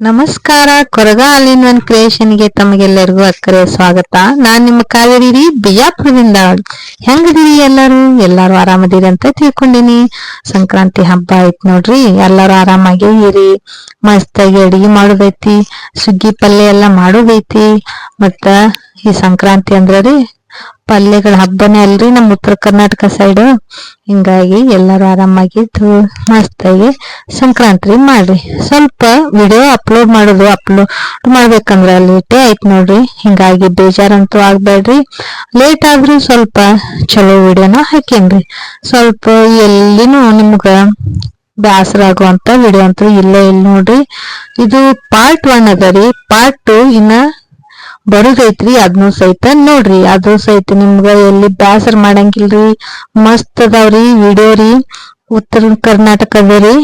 ನಮಸ್ಕಾರ, ಕೊರಗ ಆಲಿನ್ ಒನ್ ಕ್ರಿಯೇಷನ್ಗೆ ತಮಗೆಲ್ಲರಿಗೂ ಅಕ್ಕರೆ ಸ್ವಾಗತ. ನಾನ್ ನಿಮ್ಮ ಕಾವೇರಿ ಬಿಜಾಪುರದಿಂದ. ಹೆಂಗದಿರಿ ಎಲ್ಲರೂ? ಎಲ್ಲಾರು ಆರಾಮದಿರಿ ಅಂತ ತಿಳ್ಕೊಂಡಿನಿ. ಸಂಕ್ರಾಂತಿ ಹಬ್ಬ ಐತ್ ನೋಡ್ರಿ. ಎಲ್ಲಾರು ಆರಾಮಾಗಿ ಇರಿ. ಮಸ್ತಾಗಿ ಅಡಿಗೆ ಮಾಡೋದೈತಿ. ಸುಗ್ಗಿ ಪಲ್ಯ ಎಲ್ಲಾ ಮಾಡೋದೈತಿ. ಮತ್ತ ಈ ಸಂಕ್ರಾಂತಿ ಅಂದ್ರ ರೀ ಪಲ್ಯಗಳ ಹಬ್ಬನೇ ಅಲ್ರಿ ನಮ್ಮ ಉತ್ತರ ಕರ್ನಾಟಕ ಸೈಡ್ ಹಿಂಗಾಗಿ ಎಲ್ಲರೂ ಆರಾಮಾಗಿ ಮಸ್ತಾಗಿ ಸಂಕ್ರಾಂತಿ ಮಾಡ್ರಿ. ಸ್ವಲ್ಪ ವಿಡಿಯೋ ಅಪ್ಲೋಡ್ ಮಾಡೋದು ಅಪ್ಲೋಡ್ ಮಾಡ್ಬೇಕಂದ್ರ ಲೇಟೇ ಆಯ್ತು ನೋಡ್ರಿ. ಹಿಂಗಾಗಿ ಬೇಜಾರಂತೂ ಆಗ್ಬೇಡ್ರಿ. ಲೇಟ್ ಆದ್ರೂ ಸ್ವಲ್ಪ ಚಲೋ ವಿಡಿಯೋನ ಹಾಕೇನ್ರಿ ಸ್ವಲ್ಪ ಎಲ್ಲಿನೂ ನಿಮ್ಗ ಬ್ಯಾಸರ ಆಗುವಂತ ವಿಡಿಯೋ ಅಂತೂ ಇಲ್ಲೇ ಇಲ್ಲ ನೋಡ್ರಿ. ಇದು ಪಾರ್ಟ್ ಒನ್ ಅದ ರೀ. ಪಾರ್ಟ್ ಟು ಇನ್ನ ಬರುದೈತ್ರಿ ಅದ್ನು ಸಹಿತ. ನೋಡ್ರಿ ಅದು ಸಹಿತ ನಿಮ್ಗ ಎಲ್ಲಿ ಬ್ಯಾಸರ ಮಾಡಂಗಿಲ್ರಿ. ಮಸ್ತ್ ಅದಾವ್ರಿ ವಿಡಿಯೋ ರೀ. ಉತ್ತರ ಕರ್ನಾಟಕದ ರೀ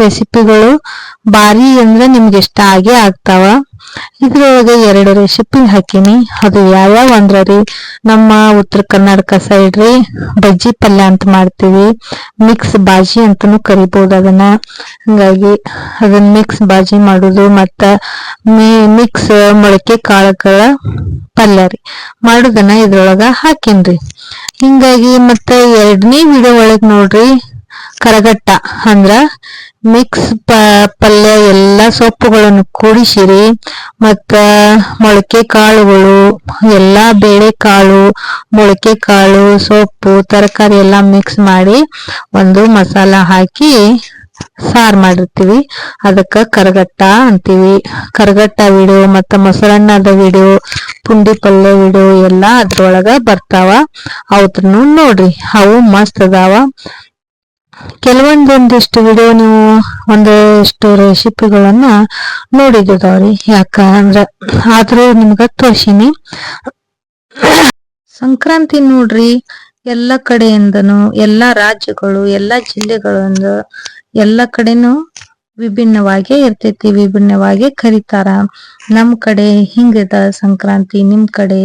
ರೆಸಿಪಿಗಳು ಬಾರಿ ಅಂದ್ರೆ ನಿಮ್ಗೆ ಇಷ್ಟ ಆಗೇ ಆಗ್ತಾವ. ಇದ್ರೊಳಗೆ ಎರಡು ರೆಸಿಪಿ ಹಾಕಿನಿ. ಅದು ಯಾವ್ಯಾವ ಅಂದ್ರ ರೀ? ನಮ್ಮ ಉತ್ತರ ಕರ್ನಾಟಕ ಸೈಡ್ ರೀ, ಬಜ್ಜಿ ಪಲ್ಯ ಅಂತ ಮಾಡ್ತೀವಿ. ಮಿಕ್ಸ್ ಬಾಜಿ ಅಂತಾನು ಕರಿಬಹುದು ಅದನ್ನ. ಹಂಗಾಗಿ ಅದನ್ನ ಮಿಕ್ಸ್ ಬಾಜಿ ಮಾಡುದು ಮತ್ತ ಮಿಕ್ಸ್ ಮೊಳಕೆ ಕಾಳುಗಳ ಪಲ್ಯ ರೀ. ಮಾಡುದನ್ನ ಇದ್ರೊಳಗ ಹಾಕಿನ್ರಿ ಹಿಂಗಾಗಿ ಮತ್ತ ಎರಡನೇ ವಿಡಿಯೋ ಒಳಗ್ ನೋಡ್ರಿ, ಕರಗಟ್ಟ ಅಂದ್ರ ಮಿಕ್ಸ್ ಪಲ್ಯ ಎಲ್ಲ ಸೊಪ್ಪುಗಳನ್ನು ಕೂಡಿಸಿರಿ. ಮತ್ತು ಮೊಳಕೆ ಕಾಳುಗಳು, ಎಲ್ಲ ಬೇಳೆ ಕಾಳು, ಮೊಳಕೆ ಕಾಳು, ಸೊಪ್ಪು, ತರಕಾರಿ ಎಲ್ಲ ಮಿಕ್ಸ್ ಮಾಡಿ ಒಂದು ಮಸಾಲ ಹಾಕಿ ಸಾರು ಮಾಡಿರ್ತೀವಿ. ಅದಕ್ಕೆ ಕರಗಟ್ಟ ಅಂತೀವಿ. ಕರಗಟ್ಟ ವಿಡಿಯೋ ಮತ್ತು ಮೊಸರನ್ನದ ವಿಡಿಯೋ ಪುಂಡಿ ಪಲ್ಯ ವಿಡಿಯೋ ಎಲ್ಲಾ ಅದ್ರೊಳಗೆ ಬರ್ತಾವ. ಅವತ್ರನು ನೋಡ್ರಿ, ಅವು ಮಸ್ತ್ ಅದಾವ. ಕೆಲವೊಂದೊಂದಿಷ್ಟು ವಿಡಿಯೋ ನೀವು ಒಂದಷ್ಟು ರೆಸಿಪಿಗಳನ್ನ ನೋಡಿದಿದಾವ್ರಿ ಯಾಕ ಅಂದ್ರ ಆದ್ರೂ ನಿಮ್ಗ ತೋರ್ಸಿನಿ. ಸಂಕ್ರಾಂತಿ ನೋಡ್ರಿ, ಎಲ್ಲ ಕಡೆಯಿಂದನು, ಎಲ್ಲ ರಾಜ್ಯಗಳು, ಎಲ್ಲ ಜಿಲ್ಲೆಗಳಿಂದ ಎಲ್ಲ ಕಡೆನೂ ವಿಭಿನ್ನವಾಗಿ ಇರ್ತೈತಿ, ವಿಭಿನ್ನವಾಗಿ ಕರೀತಾರ. ನಮ್ ಕಡೆ ಹಿಂಗದ ಸಂಕ್ರಾಂತಿ, ನಿಮ್ ಕಡೆ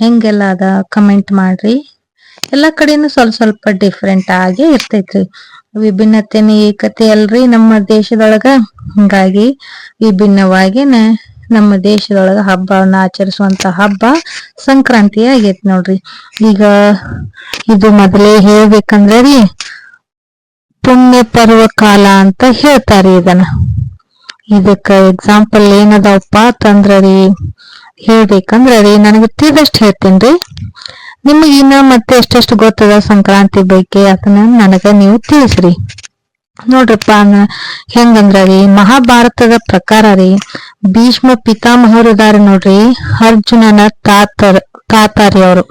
ಹೆಂಗೆಲ್ಲ ಅದ ಕಮೆಂಟ್ ಮಾಡ್ರಿ. ಎಲ್ಲಾ ಕಡೆನೂ ಸ್ವಲ್ಪ ಸ್ವಲ್ಪ ಡಿಫ್ರೆಂಟ್ ಆಗಿ ಇರ್ತೈತ್ರಿ. ವಿಭಿನ್ನತೆನೇ ಏಕತೆ ಅಲ್ರಿ ನಮ್ಮ ದೇಶದೊಳಗ. ಹಿಂಗಾಗಿ ವಿಭಿನ್ನವಾಗಿನ ನಮ್ಮ ದೇಶದೊಳಗ ಹಬ್ಬವನ್ನ ಆಚರಿಸುವಂತ ಹಬ್ಬ ಸಂಕ್ರಾಂತಿ ಆಗೈತಿ ನೋಡ್ರಿ. ಈಗ ಇದು ಮೊದಲೇ ಹೇಳ್ಬೇಕಂದ್ರೆ ರೀ, ಪುಣ್ಯ ಪರ್ವ ಕಾಲ ಅಂತ ಹೇಳ್ತಾರೆ ಇದನ್ನ. ಇದಕ್ಕ ಎಕ್ಸಾಂಪಲ್ ಏನದಪ್ಪ ಅಂತಂದ್ರ ರೀ, ಹೇಳ್ಬೇಕಂದ್ರ ರೀ, ನನಗೆ ತಿಳಿದಷ್ಟು ಹೇಳ್ತೇನ್ರಿ ನಿಮಗೆ ಇನ್ನ ಮತ್ತೆ ಎಷ್ಟೆಷ್ಟು ಗೊತ್ತದ ಸಂಕ್ರಾಂತಿ ಬಗ್ಗೆ ಅದನ್ನ ನನಗ ನೀವು ತಿಳಿಸ್ರಿ. ನೋಡ್ರಪ್ಪ ಹೆಂಗಂದ್ರ ರೀ, ಮಹಾಭಾರತದ ಪ್ರಕಾರ ರೀ, ಭೀಷ್ಮ ಪಿತಾಮಹರು ಇದಾರೆ ನೋಡ್ರಿ, ಅರ್ಜುನನ ತಾತಾರಿ. ಅವರು.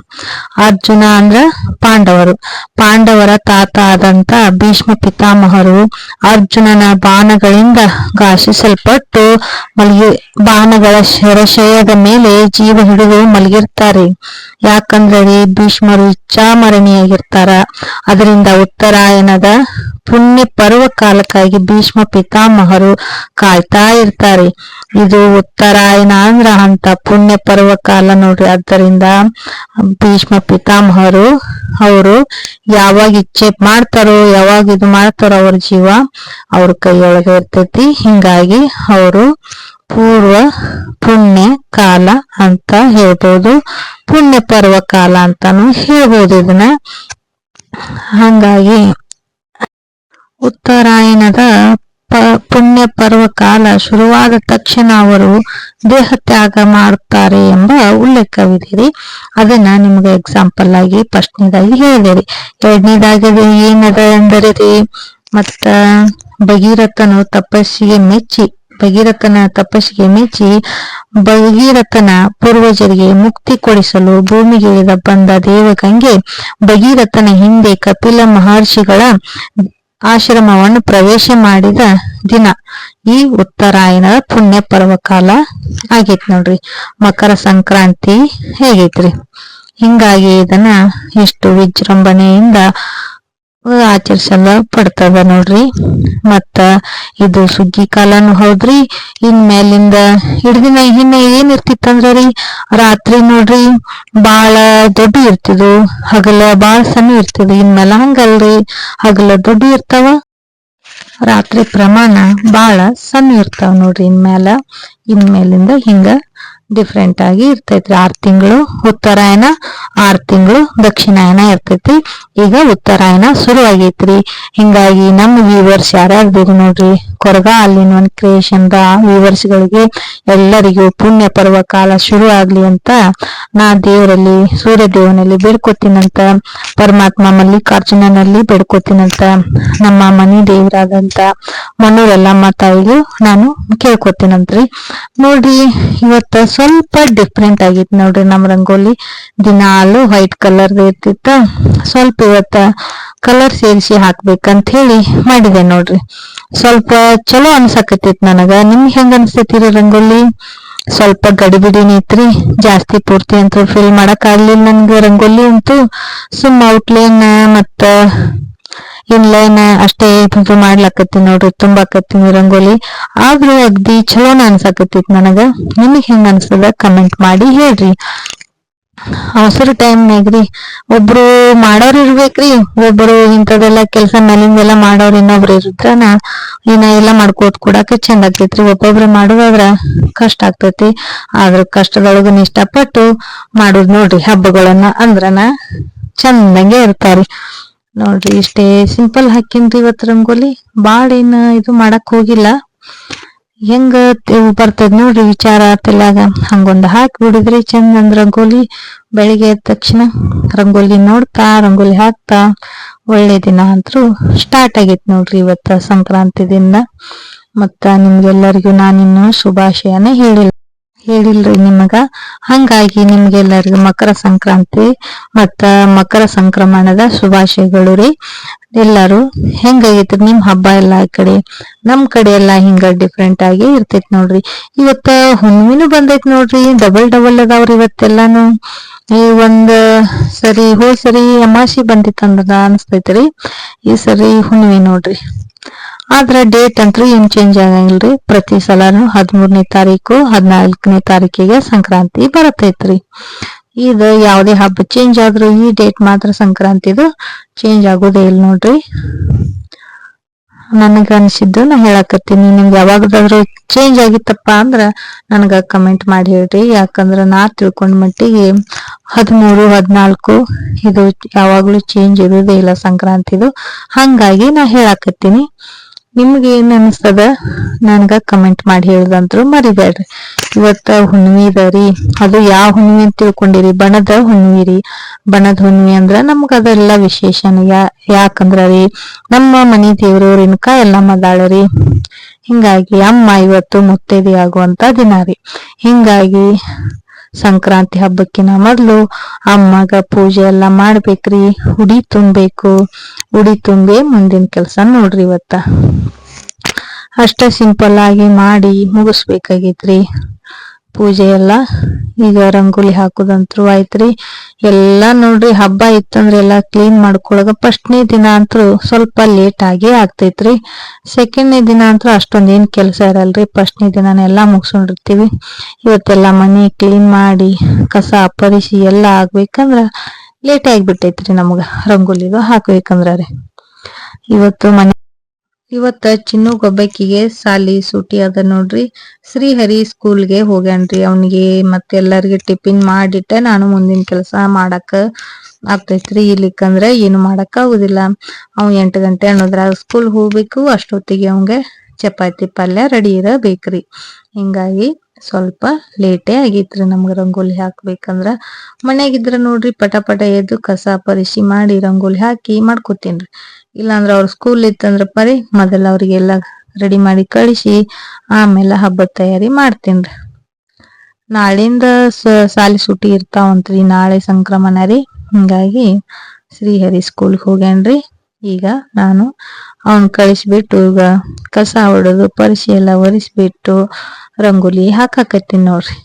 ಅರ್ಜುನ ಅಂದ್ರ ಪಾಂಡವರು. ಪಾಂಡವರ ತಾತ ಆದಂತ ಭೀಷ್ಮ ಪಿತಾಮಹರು ಅರ್ಜುನನ ಬಾಣಗಳಿಂದ ಘಾಷಿಸಲ್ಪಟ್ಟು ಮಲಗಿ, ಬಾಣಗಳ ಶರಶಯದ ಮೇಲೆ ಜೀವ ಹಿಡಿದು ಮಲಗಿರ್ತಾರೆ. ಯಾಕಂದ್ರೆ ಭೀಷ್ಮರು ಇಚ್ಛಾಮರಣಿಯಾಗಿರ್ತಾರ ಅದರಿಂದ ಉತ್ತರಾಯಣದ ಪುಣ್ಯ ಪರ್ವ ಕಾಲಕ್ಕಾಗಿ ಭೀಷ್ಮ ಪಿತಾಮಹರು ಕಾಯ್ತಾ ಇರ್ತಾರೆ. ಇದು ಉತ್ತರಾಯಣ ಅಂದ್ರ ಅಂತ ಪುಣ್ಯ ಪರ್ವ ಕಾಲ ನೋಡ್ರಿ. ಆದ್ದರಿಂದ ಭೀಷ್ಮ ಪಿತಾಮಹರು, ಅವರು ಯಾವಾಗ ಇಚ್ಛೆ ಮಾಡ್ತಾರೋ, ಯಾವಾಗ ಇದು ಮಾಡ್ತಾರೋ ಅವ್ರ ಜೀವ ಅವ್ರ ಕೈಯೊಳಗೆ ಇರ್ತೈತಿ. ಹಿಂಗಾಗಿ ಅವರು ಪೂರ್ವ ಪುಣ್ಯ ಕಾಲ ಅಂತ ಹೇಳ್ಬೋದು. ಪುಣ್ಯ ಪರ್ವ ಕಾಲ ಅಂತಾನು ಹೇಳ್ಬೋದು ಇದನ್ನ. ಹಂಗಾಗಿ ಉತ್ತರಾಯಣದ ಪುಣ್ಯ ಪರ್ವ ಕಾಲ ಶುರುವಾದ ತಕ್ಷಣ ಅವರು ದೇಹ ತ್ಯಾಗ ಮಾಡುತ್ತಾರೆ ಎಂಬ ಉಲ್ಲೇಖವಿದೆ. ಅದನ್ನ ನಿಮ್ಗೆ ಎಕ್ಸಾಂಪಲ್ ಆಗಿ ಫಸ್ಟ್ನೇದಾಗಿ ಹೇಳಿದೆ ಎರಡನೇದಾಗಿ ಏನದ ಅಂದರೆ ಮತ್ತ ಭಗೀರಥನು ತಪಸ್ಸಿಗೆ ಮೆಚ್ಚಿ, ಭಗೀರಥನ ತಪಸ್ಸಿಗೆ ಮೆಚ್ಚಿ ಭಗೀರಥನ ಪೂರ್ವಜರಿಗೆ ಮುಕ್ತಿ ಕೊಡಿಸಲು ಭೂಮಿಗೆ ಬಂದ ದೇವಗಂಗೆ ಭಗೀರಥನ ಹಿಂದೆ ಕಪಿಲ ಮಹರ್ಷಿಗಳ ಆಶ್ರಮವನ್ನು ಪ್ರವೇಶ ಮಾಡಿದ ದಿನ ಈ ಉತ್ತರಾಯಣದ ಪುಣ್ಯ ಪರ್ವಕಾಲ ಆಗೈತ್ ನೋಡ್ರಿ. ಮಕರ ಸಂಕ್ರಾಂತಿ ಹೇಗೈತ್ರಿ? ಹಿಂಗಾಗಿ ಇದನ್ನ ಎಷ್ಟು ವಿಜೃಂಭಣೆಯಿಂದ ಆಚರಿಸಲ ಪಡ್ತದ ನೋಡ್ರಿ. ಮತ್ತ ಇದು ಸುಗ್ಗಿ ಕಾಲನು ಹೌದ್ರಿ. ಇನ್ ಮೇಲಿಂದ ಹಿಡ್ದಿನ ಇನ್ನ ಏನ್ ಇರ್ತಿತ್ತಂದ್ರ ರೀ ರಾತ್ರಿ ನೋಡ್ರಿ ಬಾಳ ದೊಡ್ಡ ಇರ್ತಿದ್ವು ಹಗಲ ಬಾಳ ಸಣ್ಣ ಇರ್ತಿದ್ವು ಇನ್ಮೇಲ ಹಂಗಲ್ರಿ. ಹಗಲ ದೊಡ್ಡ ಇರ್ತಾವ. ರಾತ್ರಿ ಪ್ರಮಾಣ ಬಾಳ ಸಣ್ಣ ಇರ್ತಾವ ನೋಡ್ರಿ ಇನ್ ಮೇಲಿಂದ ಹಿಂಗ ಡಿಫ್ರೆಂಟ್ ಆಗಿ ಇರ್ತೈತಿ ಆರ್ ತಿಂಗಳು ಉತ್ತರಾಯಣ, ಆರ್ ತಿಂಗಳು ದಕ್ಷಿಣಾಯನ ಇರ್ತೈತಿ ಈಗ ಉತ್ತರಾಯಣ ಶುರು ಆಗೈತ್ರಿ ಹಿಂಗಾಗಿ ನಮ್ಮ ವ್ಯೂವರ್ಸ್ ಯಾರ್ಯಾರ್ದಿರಿ ನೋಡ್ರಿ? ಕೊರಗ. ಅಲ್ಲಿನ ಒಂದು ಕ್ರಿಯೇಷನ್ ವ್ಯೂವರ್ಸ್ ಗಳಿಗೆ ಎಲ್ಲರಿಗೂ ಪುಣ್ಯ ಪರ್ವ ಕಾಲ ಶುರು ಆಗ್ಲಿ ಅಂತ ನಾ ದೇವರಲ್ಲಿ ಸೂರ್ಯ ದೇವನಲ್ಲಿ ಬೇಡ್ಕೋತೀನಂತ, ಪರಮಾತ್ಮ ಮಲ್ಲಿಕಾರ್ಜುನನಲ್ಲಿ ಬೇಡ್ಕೋತೀನಂತ, ನಮ್ಮ ಮನಿ ದೇವರಾದಂತ ಮಣ್ಣೂರೆಲ್ಲಮ್ಮ ತಾಯಿಗೂ ನಾನು ಕೇಳ್ಕೊತೀನಂತ್ರಿ. ನೋಡ್ರಿ, ಇವತ್ತ ಸ್ವಲ್ಪ ಡಿಫ್ರೆಂಟ್ ಆಗಿತ್ತು ನೋಡ್ರಿ ನಮ್ಮ ರಂಗೋಲಿ. ದಿನಾಲು ವೈಟ್ ಕಲರ್ ಇರ್ತಿತ್ತ. ಸ್ವಲ್ಪ ಇವತ್ತ ಕಲರ್ ಸೇರಿಸಿ ಹಾಕ್ಬೇಕಂತ ಹೇಳಿ ಮಾಡಿದೆ ನೋಡ್ರಿ. ಸ್ವಲ್ಪ ಚಲೋ ಅನ್ಸಕತ್ತೈತ್ ನನಗ. ನಿಮ್ಗೆ ಹೆಂಗ ಅನ್ಸತಿರಿ ರಂಗೋಲಿ? ಸ್ವಲ್ಪ ಗಡಿಬಿಡಿನ ಐತ್ರಿ ಜಾಸ್ತಿ ಪೂರ್ತಿ ಅಂತ ಫಿಲ್ ಮಾಡಕ್ ಆಗ್ಲಿಲ್ಲ ನನ್ಗೆ ರಂಗೋಲಿ ಅಂತೂ. ಸುಮ್ ಔಟ್ಲೈನ್ ಮತ್ತ ಇನ್ಲೈನ್ ಅಷ್ಟೇ ಇದು ಮಾಡ್ಲಾಕತಿ ನೋಡ್ರಿ, ತುಂಬಾಕತ್ತೀನಿ ರಂಗೋಲಿ. ಆದ್ರೂ ಅಗ್ದಿ ಚಲೋನ ಅನ್ಸಕತ್ತೈತ್ ನನಗ. ನಿಮಗ್ ಹೆಂಗ ಅನ್ಸದ ಕಮೆಂಟ್ ಮಾಡಿ ಹೇಳ್ರಿ. ಅವಸರ ಟೈಮ್ನಾಗ್ರಿ ಒಬ್ರು ಮಾಡೋರ್ ಇರ್ಬೇಕ್ರಿ, ಒಬ್ರು ಇಂಥದೆಲ್ಲ ಕೆಲಸ ಮೇಲಿಂದೆಲ್ಲ ಮಾಡೋರ್ ಇನ್ನೊಬ್ರು ಇರುದ್ರನ ಇನ್ನ ಎಲ್ಲ ಮಾಡ್ಕೋದ್ ಕೊಡಾಕ ಚಂದ ಆಗ್ತೈತ್ರಿ. ಒಬ್ಬೊಬ್ರು ಮಾಡೋದಾದ್ರ ಕಷ್ಟ ಆಗ್ತೈತಿ. ಆದ್ರ ಕಷ್ಟದೊಳಗನ ಇಷ್ಟಪಟ್ಟು ಮಾಡುದ್ ನೋಡ್ರಿ ಹಬ್ಬಗಳನ್ನ ಅಂದ್ರನ ಚಂದಂಗೆ ಇರ್ತಾರಿ. ನೋಡ್ರಿ ಇಷ್ಟೇ ಸಿಂಪಲ್ ಹಾಕಿನ್ರಿ ಇವತ್ತು ರಂಗೋಲಿ. ಬಾಳ ಏನ್ ಇದು ಮಾಡಕ್ ಹೋಗಿಲ್ಲ. ಹೆಂಗ ಬರ್ತದ ನೋಡ್ರಿ ವಿಚಾರ ತಲ್ಯಾಗ ಹಂಗೊಂದು ಹಾಕಿ ಬಿಡಿದ್ರಿ ಚಂದ ಅಂದ್ ರಂಗೋಲಿ. ಬೆಳಿಗ್ಗೆ ಎದ್ದ ತಕ್ಷಣ ರಂಗೋಲಿ ನೋಡ್ತಾ, ರಂಗೋಲಿ ಹಾಕ್ತಾ, ಒಳ್ಳೆ ದಿನ ಅಂತೂ ಸ್ಟಾರ್ಟ್ ಆಗೈತಿ ನೋಡ್ರಿ ಇವತ್ತ ಸಂಕ್ರಾಂತಿ ದಿನ ಮತ್ತ ನಿಮ್ಗೆಲ್ಲರಿಗೂ ನಾನಿನ್ನು ಶುಭಾಶಯನ ಹೇಳಿಲ್ಲ ಹೇಳಿಲ್ರಿ ನಿಮಗ. ಹಂಗಾಗಿ ನಿಮ್ಗೆಲ್ಲರಿಗೂ ಮಕರ ಸಂಕ್ರಾಂತಿ ಮತ್ತ ಮಕರ ಸಂಕ್ರಮಣದ ಶುಭಾಶಯಗಳು ರೀ. ಎಲ್ಲಾರು ಹೆಂಗಾಗೈತ್ರಿ ನಿಮ್ ಹಬ್ಬ ಎಲ್ಲ ಈ ಕಡೆ? ನಮ್ ಕಡೆ ಎಲ್ಲಾ ಹಿಂಗ ಡಿಫ್ರೆಂಟ್ ಆಗಿ ಇರ್ತೈತ್ ನೋಡ್ರಿ. ಇವತ್ತ ಹುಣ್ಣಿಮೆನು ಬಂದೈತ್ ನೋಡ್ರಿ ಡಬಲ್ ಡಬಲ್ ಅದಾವ್ರಿ ಇವತ್ತೆಲ್ಲಾನು. ಈ ಒಂದ್ ಸರಿ, ಹೋದ್ ಸರಿ ಅಮಾಸಿ ಬಂದಿತ್ತಂದ್ರ ಅನಸ್ತೈತ್ರಿ. ಈ ಸರಿ ಹುಣ್ಣಿಮೆ ನೋಡ್ರಿ. ಆದ್ರ ಡೇಟ್ ಅಂತೂ ಏನ್ ಚೇಂಜ್ ಆಗಂಗಿಲ್ರಿ? ಪ್ರತಿ ಸಲನು ಹದಿಮೂರನೇ ತಾರೀಕು, ಹದಿನಾಲ್ಕನೇ ತಾರೀಕಿಗೆ ಸಂಕ್ರಾಂತಿ ಬರತೈತ್ರಿ. ಇದು ಯಾವುದೇ ಹಬ್ಬ ಚೇಂಜ್ ಆದ್ರೂ ಈ ಡೇಟ್ ಮಾತ್ರ ಸಂಕ್ರಾಂತಿದು ಚೇಂಜ್ ಆಗೋದೇ ಇಲ್ಲ ನೋಡ್ರಿ. ನನಗೆ ಅನ್ಸಿದ್ದು ನಾ ಹೇಳಕತ್ತೀನಿ. ನಿಮ್ಗೆ ಯಾವಾಗದಾದ್ರೂ ಚೇಂಜ್ ಆಗಿತ್ತಪ್ಪ ಅಂದ್ರ ನನಗ ಕಮೆಂಟ್ ಮಾಡಿ ಹೇಳ್ರಿ. ಯಾಕಂದ್ರ ನಾ ತಿಳ್ಕೊಂಡ್ ಮಟ್ಟಿಗೆ ಹದಿಮೂರು, ಹದಿನಾಲ್ಕು ಇದು ಯಾವಾಗ್ಲೂ ಚೇಂಜ್ ಇರೋದೇ ಇಲ್ಲ ಸಂಕ್ರಾಂತಿದು. ಹಂಗಾಗಿ ನಾ ಹೇಳಕತ್ತೀನಿ. ನಿಮ್ಗೆ ಏನ್ ಅನ್ಸ್ತದ? ನನ್ಗ ಕಮೆಂಟ್ ಮಾಡಿ ಹೇಳುದಂದ್ರು ಮರಿಬೇಡ್ರಿ ಇವತ್ತ ಹುಣ್ಣಿಮೆ ರೀ. ಅದು ಯಾವ ಹುಣ್ಣಿಮೆ ಅಂತ ತಿಳ್ಕೊಂಡಿರಿ? ಬಣದ ಹುಣ್ಣಿಮೆ ರೀ. ಬಣದ ಹುಣ್ಣಿಮೆ ಅಂದ್ರ ನಮ್ಗ ಅದೆಲ್ಲ ವಿಶೇಷನ. ಯಾ, ಯಾಕಂದ್ರ ರೀ? ನಮ್ಮ ಮನಿ ದೇವ್ರು ಇನ್ಕ ಎಲ್ಲಮ್ಮ ಅದಾಳರಿ ಹಿಂಗಾಗಿ ಅಮ್ಮ ಇವತ್ತು ಮುತ್ತೈದೆ ಆಗುವಂತ ದಿನ ರೀ. ಹಿಂಗಾಗಿ ಸಂಕ್ರಾಂತಿ ಹಬ್ಬಕ್ಕಿನ ಮೊದ್ಲು ಅಮ್ಮಗ ಪೂಜೆ ಎಲ್ಲ ಮಾಡ್ಬೇಕ್ರಿ ಉಡಿ ತುಂಬಬೇಕು. ಉಡಿ ತುಂಬಿ ಮುಂದಿನ ಕೆಲಸ ನೋಡ್ರಿ ಇವತ್ತ. ಅಷ್ಟ ಸಿಂಪಲ್ ಆಗಿ ಮಾಡಿ ಮುಗಿಸ್ಬೇಕಾಗೈತ್ರಿ. ಪೂಜೆ ಎಲ್ಲ ಈಗ ರಂಗೋಲಿ ಹಾಕುದಂತ್ರು ಆಯ್ತ್ರಿ. ಎಲ್ಲಾ ನೋಡ್ರಿ ಹಬ್ಬ ಇತ್ತಂದ್ರೆ ಎಲ್ಲಾ ಕ್ಲೀನ್ ಮಾಡ್ಕೊಳಗ ಫಸ್ಟ್ನೇ ದಿನ ಅಂತೂ ಸ್ವಲ್ಪ ಲೇಟ್ ಆಗಿ ಆಗ್ತೈತ್ರಿ. ಸೆಕೆಂಡ್ನೇ ದಿನ ಅಂತೂ ಅಷ್ಟೊಂದೇನ್ ಕೆಲಸ ಇರಲ್ರಿ. ಫಸ್ಟ್ನೇ ದಿನ ಎಲ್ಲಾ ಮುಗಿಸ್ಕೊಂಡಿರ್ತೀವಿ. ಇವತ್ತೆಲ್ಲ ಮನಿ ಕ್ಲೀನ್ ಮಾಡಿ ಕಸ ಪರಿಸಿ ಎಲ್ಲ ಆಗ್ಬೇಕಂದ್ರ ಲೇಟ್ ಆಗಿಬಿಟ್ಟೈತ್ರಿ ನಮಗ ರಂಗೋಲಿದು ಹಾಕ್ಬೇಕಂದ್ರ ಇವತ್ತು ಮನೆ ಇವತ್ತ ಚಿನ್ನು ಗೊಬ್ಬಕ್ಕಿಗೆ ಸಾಲಿ ಸೂಟಿ ಅದ ನೋಡ್ರಿ. ಶ್ರೀಹರಿ ಸ್ಕೂಲ್ಗೆ ಹೋಗ್ಯಾನ್ರಿ. ಅವನಿಗೆ ಮತ್ತೆ ಎಲ್ಲರಿಗೆ ಟಿಫಿನ್ ಮಾಡಿಟ್ಟ. ನಾನು ಮುಂದಿನ ಕೆಲಸ ಮಾಡಾಕ ಆಗ್ತೈತ್ರಿ. ಇಲ್ಲಿಕಂದ್ರ ಏನು ಮಾಡಕ್ ಆಗುದಿಲ್ಲ. ಅವ್ ಎಂಟು ಗಂಟೆ ಅನ್ನೋದ್ರಾಗ ಸ್ಕೂಲ್ ಹೋಗ್ಬೇಕು. ಅಷ್ಟೊತ್ತಿಗೆ ಅವಂಗ ಚಪಾತಿ ಪಲ್ಯ ರೆಡಿ ಇರಬೇಕ್ರಿ. ಹಿಂಗಾಗಿ ಸ್ವಲ್ಪ ಲೇಟೇ ಆಗೈತ್ರಿ ನಮ್ಗ ರಂಗೋಲಿ ಹಾಕ್ಬೇಕಂದ್ರ. ಮನ್ಯಾಗಿದ್ರ ನೋಡ್ರಿ ಪಟ ಪಟ ಎದ್ದು ಕಸ ಪರಿಶಿ ಮಾಡಿ ರಂಗೋಲಿ ಹಾಕಿ ಮಾಡ್ಕೊತೀನ್ರಿ. ಇಲ್ಲಾಂದ್ರ ಅವ್ರ ಸ್ಕೂಲ್ ಇತ್ತಂದ್ರ ಪರಿ ಮೊದಲ ಅವ್ರಿಗೆಲ್ಲ ರೆಡಿ ಮಾಡಿ ಕಳಿಸಿ ಆಮೇಲೆ ಹಬ್ಬದ ತಯಾರಿ ಮಾಡ್ತೇನ್ರಿ. ನಾಳಿಂದ ಸಾಲಿ ಸೂಟಿ ಇರ್ತಾವಂತ್ರಿ ನಾಳೆ ಸಂಕ್ರಮಣ ರೀ. ಹಿಂಗಾಗಿ ಶ್ರೀಹರಿ ಸ್ಕೂಲ್ ಹೋಗ್ಯಾನ್ರಿ. ಈಗ ನಾನು ಅವನ್ ಕಳಿಸ್ಬಿಟ್ಟು ಈಗ ಕಸ ಹೊಡೆದು, ಪರಿಶಿ ಎಲ್ಲ ಒರೆಸ್ಬಿಟ್ಟು ರಂಗೋಲಿ ಹಾಕಾಕತ್ತೀನಿ ನೋಡ್ರಿ.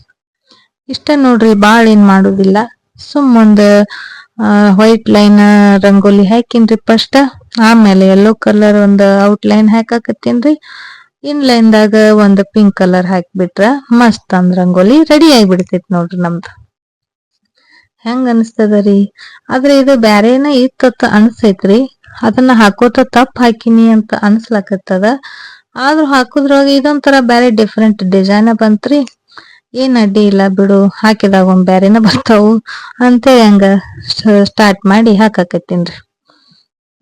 ಇಷ್ಟ ನೋಡ್ರಿ, ಬಾಳ ಏನ್ ಮಾಡುದಿಲ್ಲ. ಸುಮ್ಮೊಂದ್ ವೈಟ್ ಲೈನ್ ರಂಗೋಲಿ ಹಾಕಿನ್ರಿ ಫಸ್ಟ್ ಆಮೇಲೆ ಯೆಲ್ಲೋ ಕಲರ್ ಒಂದ್ ಔಟ್ಲೈನ್ ಹಾಕಾಕತ್ತೀನ್ರಿ. ಇನ್ ಲೈನ್ದಾಗ ಒಂದ್ ಪಿಂಕ್ ಕಲರ್ ಹಾಕ್ಬಿಟ್ರ ಮಸ್ತ್ ಅಂದ್ ರಂಗೋಲಿ ರೆಡಿ ಆಗಿಬಿಡ್ತೈತಿ ನೋಡ್ರಿ ನಮ್ದು. ಹೆಂಗ ಅನಿಸ್ತದ ರೀ ಆದ್ರೆ ಇದು ಬ್ಯಾರೇನ ಇತ್ತ ಅನ್ಸೈತ್ರಿ. ಅದನ್ನ ಹಾಕೋತ ತಪ್ಪ ಹಾಕಿನಿ ಅಂತ ಅನ್ಸ್ಲಕತ್ತದ. ಆದ್ರೂ ಹಾಕುದ್ರಾಗ ಇದೊಂಥರ ಬ್ಯಾರೆ ಡಿಫ್ರೆಂಟ್ ಡಿಸೈನ್ ಬಂತ್ರಿ. ಏನ್ ಅಡ್ಡಿ ಇಲ್ಲ ಬಿಡು, ಹಾಕಿದಾಗ ಒಂದ್ ಬ್ಯಾರೆನ ಬರ್ತಾವು. ಅಂತೇಳಿ ಹಂಗ ಸ್ಟಾರ್ಟ್ ಮಾಡಿ ಹಾಕಾಕತ್ತೀನ್ರಿ